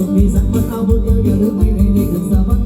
ต้อมีสักคนเอาบนเอวอย่าลืมไปในนี่คือสามาร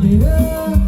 เด้อ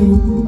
you.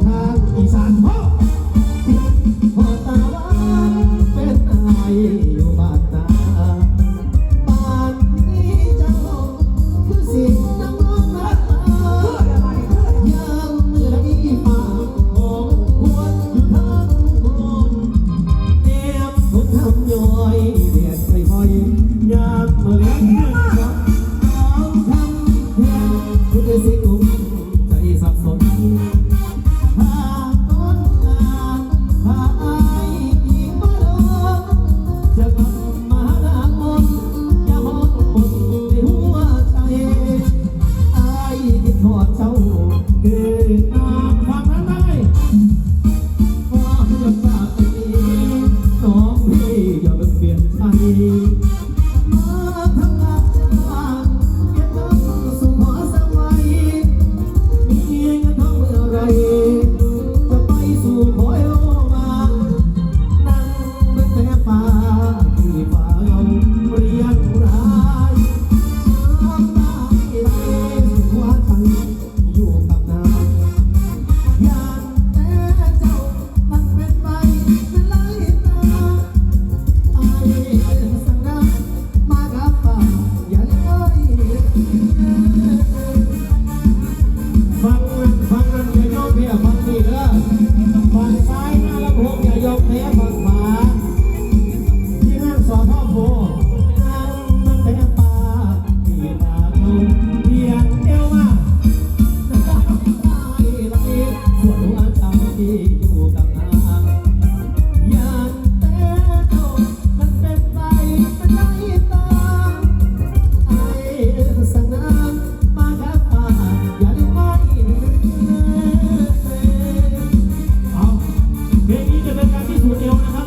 จะเป็นการที่ถูกเดีวนะครับ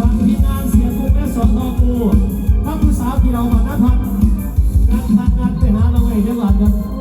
บางทีงานเสียคุกและสอนอกูนักศึกษาพี่เราบ้าพันงานทางงานไปหาเราเองเดี๋หลังครับ